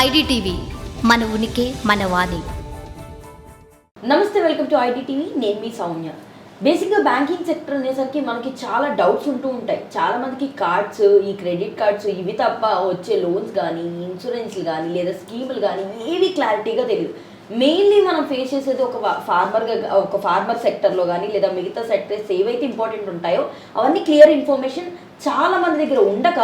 IDTV మన ఉనికి మన వాణి. నమస్తే వెల్కమ్ టు ఐడిటీవీ. నేను మీ సౌమ్య. బేసిక్గా బ్యాంకింగ్ సెక్టర్ అనేసరికి మనకి చాలా డౌట్స్ ఉంటూ ఉంటాయి. చాలామందికి కార్డ్స్ ఈ క్రెడిట్ కార్డ్స్ ఇవి తప్ప వచ్చే లోన్స్ కానీ ఇన్సూరెన్స్లు కానీ లేదా స్కీములు కానీ ఏవి క్లారిటీగా తెలియదు. మెయిన్లీ మనం ఫేస్ చేసేది ఒక ఫార్మర్గా ఒక ఫార్మర్ సెక్టర్లో కానీ లేదా మిగతా సెక్టర్స్ ఏవైతే ఇంపార్టెంట్ ఉంటాయో అవన్నీ క్లియర్ ఇన్ఫర్మేషన్ చాలా మంది దగ్గర ఉండక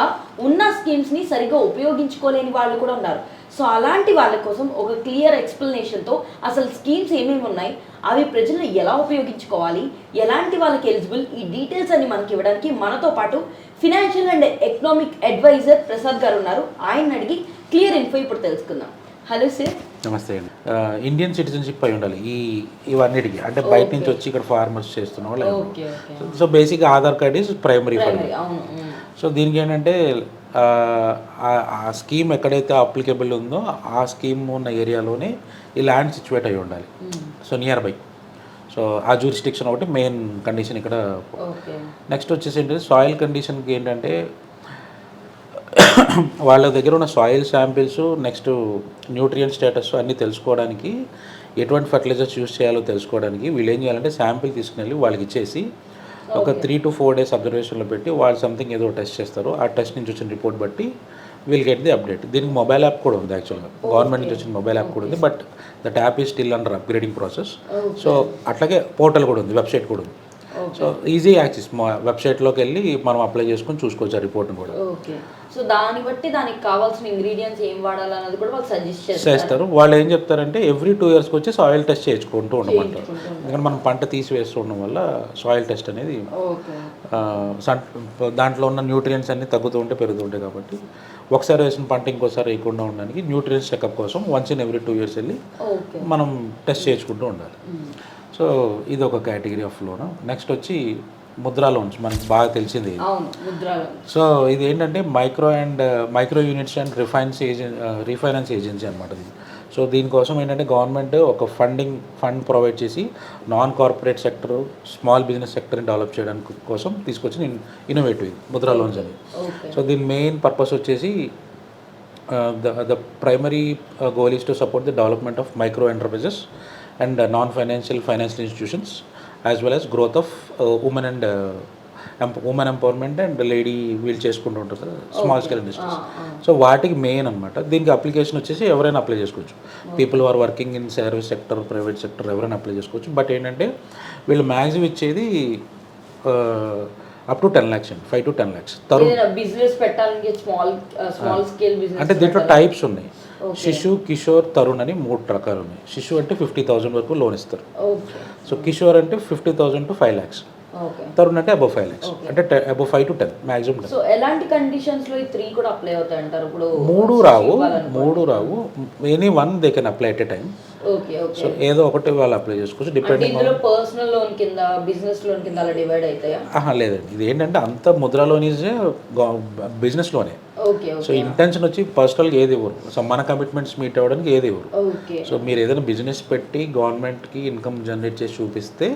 ఉన్న స్కీమ్స్ని సరిగ్గా ఉపయోగించుకోలేని వాళ్ళు కూడా ఉన్నారు. సో అలాంటి వాళ్ళ కోసం ఒక క్లియర్ ఎక్స్ప్లెనేషన్తో అసలు స్కీమ్స్ ఏమేమి ఉన్నాయి అవి ప్రజలు ఎలా ఉపయోగించుకోవాలి ఎలాంటి వాళ్ళకి ఎలిజిబుల్ ఈ డీటెయిల్స్ అన్ని మనకి ఇవ్వడానికి మనతో పాటు financial and economic advisor Prasad garu ఉన్నారు. ఆయన అడిగి క్లియర్ ఇన్ఫో ఇప్పుడు తెలుసుకుందాం. హలో సార్ నమస్తే అండి. ఇండియన్ సిటిజన్షిప్ అయి ఉండాలి. ఈ ఇవన్నిటికి. అంటే బయట నుంచి వచ్చి ఇక్కడ ఫార్మర్స్ చేస్తున్న వాళ్ళు. So basic Aadhaar card is primary for. So దీనికి ఏంటంటే ఆ, స్కీమ్ ఎక్కడైతే అప్లికేబుల్ ఉందో ఆ స్కీమ్ ఉన్న ఏరియాలోనే ఈ ల్యాండ్ సిచ్యువేట్ అయి ఉండాలి. సో నియర్ బై సో ఆ జూరిస్టిక్షన్ ఒకటి మెయిన్ కండిషన్ ఇక్కడ. నెక్స్ట్ వచ్చేసి ఏంటంటే సాయిల్ కండిషన్కి ఏంటంటే వాళ్ళ దగ్గర ఉన్న soil samples next nutrient status అన్నీ తెలుసుకోవడానికి ఎటువంటి ఫర్టిలైజర్స్ యూస్ చేయాలో తెలుసుకోవడానికి వీళ్ళు ఏం చేయాలంటే శాంపిల్ తీసుకుని వాళ్ళకి ఇచ్చేసి ఒక త్రీ టు ఫోర్ డేస్ అబ్జర్వేషన్లో పెట్టి వాళ్ళు సంథింగ్ ఏదో టెస్ట్ చేస్తారు ఆ టెస్ట్ నుంచి వచ్చిన రిపోర్ట్ బట్టి వీల్ గెట్ ది అప్డేట్ దీనికి మొబైల్ యాప్ కూడా ఉంది యాక్చువల్గా గవర్నమెంట్ నుంచి వచ్చిన మొబైల్ యాప్ కూడా ఉంది బట్ దట్ యాప్ ఈ still under upgrading process so అట్లాగే పోర్టల్ కూడా ఉంది వెబ్సైట్ కూడా ఉంది. సో ఈజీ యాక్సెస్ మా వెబ్సైట్లోకి వెళ్ళి మనం అప్లై చేసుకొని చూసుకోవచ్చు ఆ రిపోర్ట్ని కూడా. ఓకే సో దాన్ని బట్టి దానికి కావాల్సిన ఇంగ్రీడియంట్స్ ఏం వాడాలన్నది కూడా వాళ్ళు సజెస్ట్ చేస్తారు. వాళ్ళు ఏం చెప్తారంటే ఎవ్రీ టూ ఇయర్స్కి వచ్చి సాయిల్ టెస్ట్ చేయించుకుంటూ ఉండమంటారు. ఎందుకంటే మనం పంట తీసివేస్తూ ఉండడం వల్ల సాయిల్ టెస్ట్ అనేది దాంట్లో ఉన్న న్యూట్రియన్స్ అన్ని తగ్గుతూ ఉంటే పెరుగుతూ ఉంటాయి కాబట్టి ఒకసారి వేసిన పంట ఇంకోసారి వేయకుండా ఉండడానికి న్యూట్రియన్స్ చెకప్ కోసం once in every two years వెళ్ళి మనం టెస్ట్ చేయించుకుంటూ ఉండాలి. సో ఇది ఒక కేటగిరీ ఆఫ్ లోన్. నెక్స్ట్ వచ్చి ముద్రా లోన్స్ మనకి బాగా తెలిసింది సో ఇది ఏంటంటే micro and micro units and refines ఏజెన్ refinance agency అనమాట ఇది. సో దీనికోసం ఏంటంటే గవర్నమెంట్ ఒక ఫండింగ్ ఫండ్ ప్రొవైడ్ చేసి non corporate sector small business సెక్టర్ని develop చేయడానికి కోసం తీసుకొచ్చిన ఇన్నోవేటివ్ ఇది ముద్రా లోన్స్ అని సో దీని మెయిన్ పర్పస్ వచ్చేసి the the primary goal is to support the development of micro enterprises and non financial financial institutions. As well as growth of women and women empowerment and lady wheel చేసుకుంటూ ఉంటారు కదా small scale industries so వాటికి main అనమాట దీనికి application వచ్చేసి ఎవరైనా apply చేసుకోవచ్చు. People are working in service sector private sector ఎవరైనా అప్లై చేసుకోవచ్చు. బట్ ఏంటంటే వీళ్ళు మ్యాక్సిమం ఇచ్చేది అప్ టు టెన్ ల్యాక్స్ అండి. Five to ten lakhs Tarun ఏదైనా బిజినెస్ పెట్టాలంటే స్మాల్ స్మాల్ స్కేల్ బిజినెస్ అంటే దీంట్లో టైప్స్ ఉన్నాయి. శిశు కిషోర్ తరుణ్ అని మూడు రకాలు ఉన్నాయి. శిశు అంటే ఫిఫ్టీ థౌసండ్ వరకు లోన్ ఇస్తారు. సో కిషోర్ అంటే fifty thousand to five lakhs. Tarun అంటే అబౌవ్ ఫైవ్ ల్యాక్స్. అంటే above five to ten maximum ten. So ఎలాంటి కండిషన్స్లో ఈ త్రీ కూడా అప్లై అవుతాయి అంటారు ఇప్పుడు మూడు రావు మూడు రావు. Any one they can apply at a time so ఏదో ఒకటి వాళ్ళు అప్లై చేసుకోవచ్చు. డిపెండింగ్ పర్సనల్ లోన్ కింద బిజినెస్ లోన్ కింద అలా డివైడ్ అవుతాయా? ఆహా లేదండి ఇది ఏంటంటే అంత ముద్రా లోన్ ఈజ్ బిజినెస్లోనే సో ఇంటెన్షన్ వచ్చి పర్సనల్గా ఏది ఇవ్వరు. సో మన కమిట్మెంట్స్ మీట్ అవ్వడానికి ఏది ఇవ్వరు. సో మీరు ఏదైనా బిజినెస్ పెట్టి గవర్నమెంట్కి ఇన్కమ్ జనరేట్ చేసి చూపిస్తే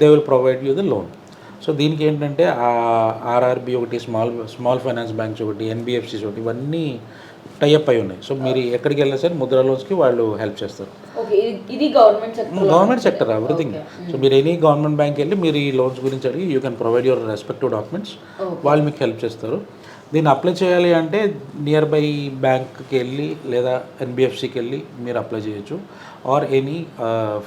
they will provide you the loan so దీనికి ఏంటంటే ఆర్ఆర్బి ఒకటి స్మాల్ స్మాల్ ఫైనాన్స్ బ్యాంక్స్ ఒకటి ఎన్బిఎఫ్సిస్ ఒకటి ఇవన్నీ టైఅప్ అయి ఉన్నాయి. సో మీరు ఎక్కడికి వెళ్ళినా సరే ముద్రా లోన్స్కి వాళ్ళు హెల్ప్ చేస్తారు. ఇది government sector government sector everything so మీరు ఎనీ గవర్నమెంట్ బ్యాంక్ వెళ్ళి మీరు ఈ లోన్స్ గురించి అడిగి you can provide your respective documents వాళ్ళు మీకు హెల్ప్ చేస్తారు. దీన్ని అప్లై చేయాలి అంటే నియర్ బై బ్యాంక్కి వెళ్ళి లేదా ఎన్బిఎఫ్సికి వెళ్ళి మీరు అప్లై చేయొచ్చు. ఆర్ ఎనీ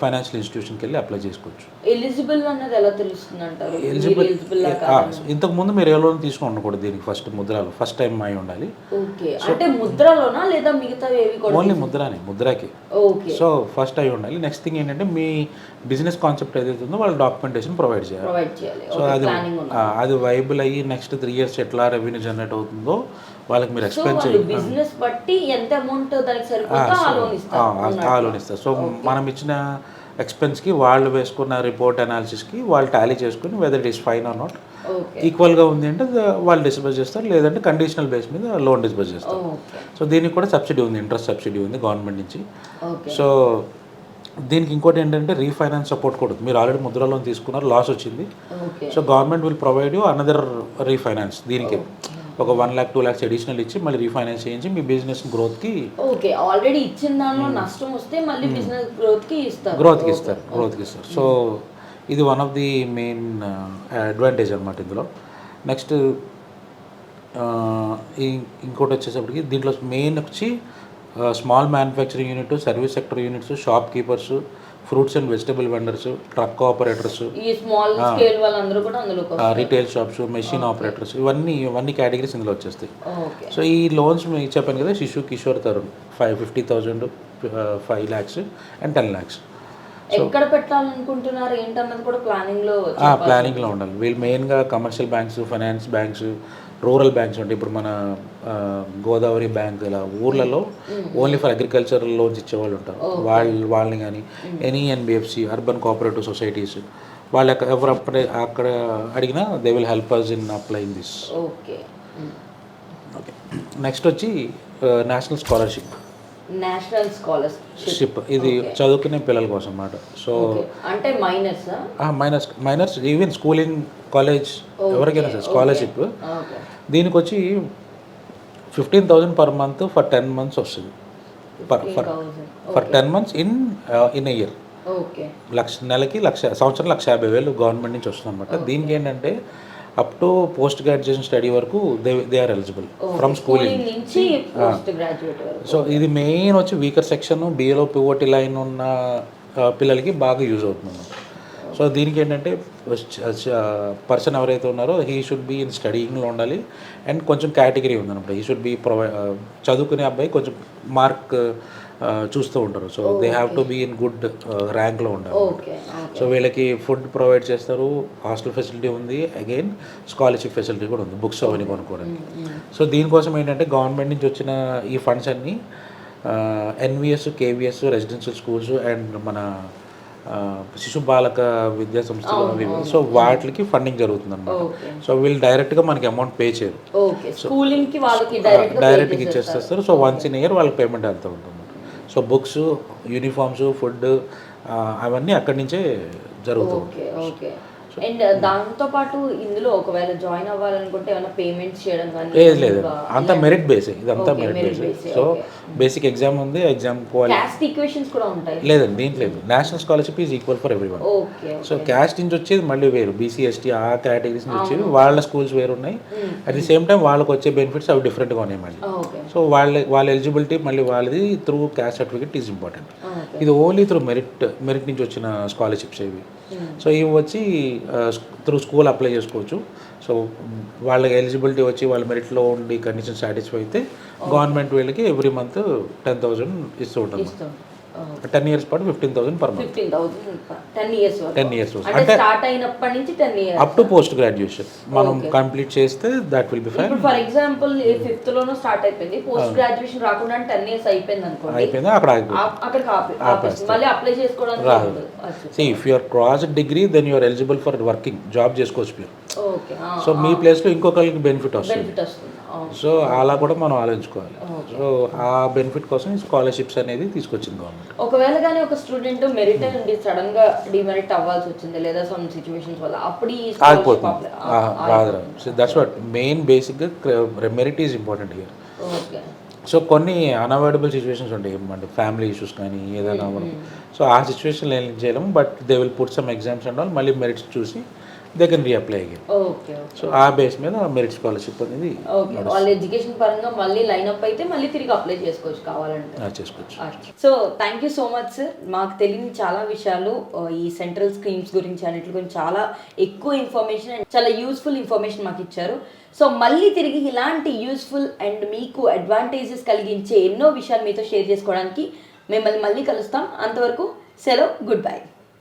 ఫైనాన్షియల్ ఇన్స్టిట్యూషన్కి వెళ్ళి అప్లై చేసుకోవచ్చు. ఎలిజిబుల్ అన్నది ఎలా తెలుస్తుంది అంటారు ఎలిజిబుల్ ఇంతకు ముందు మీరు ఏ లోన్ తీసుకుని ఉండకూడదు దీనికి ఫస్ట్ ముద్రాలు ఫస్ట్ టైం అయి ఉండాలి. అంటే ముద్రలోనా లేదా మిగతా ఓన్లీ ముద్రానే ముద్రాకి. సో ఫస్ట్ అయి ఉండాలి. నెక్స్ట్ థింగ్ ఏంటంటే మీ బిజినెస్ కాన్సెప్ట్ ఏదైతే ఉందో వాళ్ళు డాక్యుమెంటేషన్ ప్రొవైడ్ చేయాలి. సో అది అది వైబుల్ అయ్యి నెక్స్ట్ త్రీ ఇయర్స్ ఎట్లా రెవెన్యూ జనరేట్ అవుతుందో వాళ్ళకి మీరు ఎక్స్ప్లెయిన్ చేయాలి బిజినెస్ బట్టి ఎంత అమౌంట్ దానికి సరిపోతా ఆ లోన్ ఇస్తారు ఆ లోన్ ఇస్తారు. సో మనం ఇచ్చిన ఎక్స్పెన్స్కి వాళ్ళు వేసుకున్న రిపోర్ట్ అనాలిసిస్కి వాళ్ళు టాలీ చేసుకుని whether it is fine or not ఈక్వల్గా ఉంది అంటే వాళ్ళు డిస్బర్స్ చేస్తారు. లేదంటే కండిషనల్ బేస్ మీద లోన్ డిస్బర్స్ చేస్తారు. సో దీనికి కూడా సబ్సిడీ ఉంది ఇంట్రెస్ట్ సబ్సిడీ ఉంది గవర్నమెంట్ నుంచి. సో దీనికి ఇంకోటి ఏంటంటే రీఫైనాన్స్ సపోర్ట్ కూడా. మీరు ఆల్రెడీ ముద్ర లోన్ తీసుకున్నారు లాస్ వచ్చింది. So government will provide you another refinance దీనికి. ఒక one lakh two lakhs additional ఇచ్చి మళ్ళీ రీఫైనాన్స్ చేయించి మీ బిజినెస్ గ్రోత్కి ఓకే ఆల్రెడీ ఇచ్చిన దానిలో నష్టం వస్తే మళ్ళీ బిజినెస్ గ్రోత్కి ఇస్తారు. గ్రోత్కి ఇస్తారు గ్రోత్కి ఇస్తారు. సో ఇది one of the main advantage అనమాట ఇందులో. నెక్స్ట్ ఇంకోటి వచ్చేసప్పటికి దీంట్లో మెయిన్ వచ్చి small manufacturing unit service sector units shop keepers fruits and vegetable vendors truck operators retail shops machine operators ఇవన్నీ ఇవన్నీ కేటగిరీస్ ఇందులో వచ్చేస్తాయి. సో ఈ లోన్స్ మీకు చెప్పాను కదా Shishu Kishore Tarun five fifty thousand five lakhs and ten lakhs ఎక్కడ పెట్టాలనుకుంటున్నారు ఏంటన్నది కూడా ప్లానింగ్లో ప్లానింగ్లో ఉండాలి. వీళ్ళు మెయిన్గా commercial banks finance banks rural banks ఉంటాయి ఇప్పుడు మన గోదావరి బ్యాంక్ ఇలా ఊర్లలో ఓన్లీ ఫర్ అగ్రికల్చర్ లోన్స్ ఇచ్చేవాళ్ళు ఉంటారు. వాళ్ళు వాళ్ళని కానీ any NBFC urban cooperative societies వాళ్ళు ఎవరు అప్పుడే అక్కడ అడిగినా they will help us in applying this okay okay next వచ్చి national scholarship national scholarship. Ship. ఇది చదువుకునే పిల్లల కోసం అన్నమాట. సో అంటే minus minus minors even schooling college ఎవరికైనా సరే స్కాలర్షిప్ దీనికి వచ్చి fifteen thousand per month for ten months వస్తుంది. For for for ten months in in year okay. లక్ష నెలకి లక్ష సంవత్సరం లక్ష యాభై వేలు గవర్నమెంట్ నుంచి వస్తుంది అనమాట దీనికి ఏంటంటే up to post graduation study వరకు they they are eligible from schooling so ఇది మెయిన్ వచ్చి వీకర్ సెక్షన్ బిఏలో పిఓటి లైన్ ఉన్న ఆ, పిల్లలకి బాగా యూజ్ అవుతుంది సో దీనికి ఏంటంటే పర్సన్ ఎవరైతే ఉన్నారో హీ షుడ్ బీ ఇన్ స్టడీయింగ్లో ఉండాలి. అండ్ కొంచెం కేటగిరీ ఉందన్నమాట. హీ షుడ్ బీ ప్రొవై చదువుకునే అబ్బాయి కొంచెం మార్క్ చూస్తూ ఉంటారు. So they have to be in good ర్యాంక్లో ఉండాలి. ఓకే సో వీళ్ళకి ఫుడ్ ప్రొవైడ్ చేస్తారు. హాస్టల్ ఫెసిలిటీ ఉంది. అగైన్ స్కాలర్షిప్ ఫెసిలిటీ కూడా ఉంది. బుక్స్ అవన్నీ కొనుక్కోవడానికి. సో దీనికోసం ఏంటంటే గవర్నమెంట్ నుంచి వచ్చిన ఈ ఫండ్స్ అన్నీ NVS KVS residential schools and మన శిశు బాలక విద్యా సంస్థలు అవి. సో వాటికి ఫండింగ్ జరుగుతుంది అనమాట సో వీళ్ళు డైరెక్ట్గా మనకి అమౌంట్ పే చేయరు. డైరెక్ట్ డైరెక్ట్గా ఇచ్చేస్తారు. సో వన్స్ ఇన్ ఇయర్ వాళ్ళకి పేమెంట్ వెళ్తూ ఉంటుంది. సో బుక్స్ యూనిఫామ్స్ ఫుడ్ అవన్నీ అక్కడి నుంచే జరుగుతుంది ఓకే ఓకే. అండ్ దాంతో పాటు ఇందులో ఒకవేళ జాయిన్ అవ్వాలనుకుంటే ఏమైనా పేమెంట్స్ చేయడం కానీ లేదు లేదు. అంతా మెరిట్ బేసే ఇదంతా మెరిట్ బేసే సో బేసిక్ ఎగ్జామ్ ఉంది ఎగ్జామ్ క్యాస్ట్ ఈక్వేషన్స్ కూడా ఉంటాయి. లేదండి దీంట్లో లేదు. National scholarship is equal for every one so caste నుంచి వచ్చేది మళ్ళీ వేరు. బీసీ ఎస్టీ ఆ కేటగిరీస్ నుంచి వచ్చేవి వాళ్ళ స్కూల్స్ వేరు ఉన్నాయి. అట్ ది సేమ్ టైం వాళ్ళకి వచ్చే బెనిఫిట్స్ అవి డిఫరెంట్గా ఉన్నాయి మళ్ళీ. సో వాళ్ళ వాళ్ళ ఎలిజిబిలిటీ మళ్ళీ వాళ్ళది through caste certificate is important ఇది ఓన్లీ త్రూ మెరిట్ మెరిట్ నుంచి వచ్చిన స్కాలర్షిప్స్ ఇవి. సో ఇవి వచ్చి త్రూ స్కూల్ అప్లై చేసుకోవచ్చు. సో వాళ్ళ ఎలిజిబిలిటీ వచ్చి వాళ్ళ మెరిట్లో ఉండి కండిషన్ సాటిస్ఫై అయితే గవర్నమెంట్ వీళ్ళకి ఎవ్రీ మంత్ టెన్ థౌసండ్ ఇస్తూ ఉంటుంది ఇస్తాం టెన్ ఇయర్స్ పాటు fifteen thousand per month fifteen thousand ten years ten years అంటే స్టార్ట్ అయినప్పటి నుంచి ten years up to post graduation మనం కంప్లీట్ చేస్తే that will be fine for example fifth లోనూ స్టార్ట్ అయిపోయింది. పోస్ట్ గ్రాడ్యుయేషన్ రాకుండా టెన్ ఇయర్స్ అయిపోయింది అనుకోండి. అయిపోయింది అక్కడ ఆపేస్తుంది. మళ్ళీ అప్లై చేసుకోవడానికి. అచ్చా. See if you're cross degree then you're eligible for working job చేసుకోవచ్చు మీరు. ఓకే సో మీ ప్లేస్లో ఇంకొకరికి బెనిఫిట్ వస్తుంది. బెనిఫిట్ వస్తుంది. సో అలా కూడా మనం ఆలోచించుకోవాలి. సో ఆ బెనిఫిట్ కోసం స్కాలర్షిప్స్ అనేది తీసుకొచ్చింది గవర్నమెంట్ ఒకవేళ కానీ ఒక స్టూడెంట్ మెరిట్ నుండి సడన్గా డిమెరిట్ అవ్వాల్సి వచ్చింది లేదా సమ్ సిచ్యువేషన్స్ వల్ల అప్పుడు ఆగిపోతుంది. రాదు సో దట్స్ వాట్ మెయిన్ బేసిక్గా merit is important here okay so కొన్ని అన్అవాయిడబుల్ సిచ్యువేషన్స్ ఉంటాయి. అంటే ఫ్యామిలీ ఇష్యూస్ కానీ ఏదైనా సో ఆ సిచ్యువేషన్లో ఏం చేయలేము but they will put some exams and all మళ్ళీ మెరిట్స్ చూసి they can reapply again so ఆ బేస్ మీద మెరిట్ స్కాలర్షిప్ అనేది వాళ్ళ ఎడ్యుకేషన్ పరంగా మళ్ళీ లైన్ అప్ అయితే మళ్ళీ తిరిగి అప్లై చేసుకోవచ్చు కావాలంటే. చేసుకోవచ్చు. So thank you so much sir మాకు తెలియని చాలా విషయాలు ఈ సెంట్రల్ స్కీమ్స్ గురించి అన్నిటి గురించి చాలా ఎక్కువ ఇన్ఫర్మేషన్ అండ్ చాలా యూస్ఫుల్ ఇన్ఫర్మేషన్ మాకు ఇచ్చారు. సో మళ్ళీ తిరిగి ఇలాంటి యూస్ఫుల్ అండ్ మీకు అడ్వాంటేజెస్ కలిగించే ఎన్నో విషయాలు మీతో షేర్ చేసుకోవడానికి మిమ్మల్ని మళ్ళీ కలుస్తాం. అంతవరకు సెలవు గుడ్ బై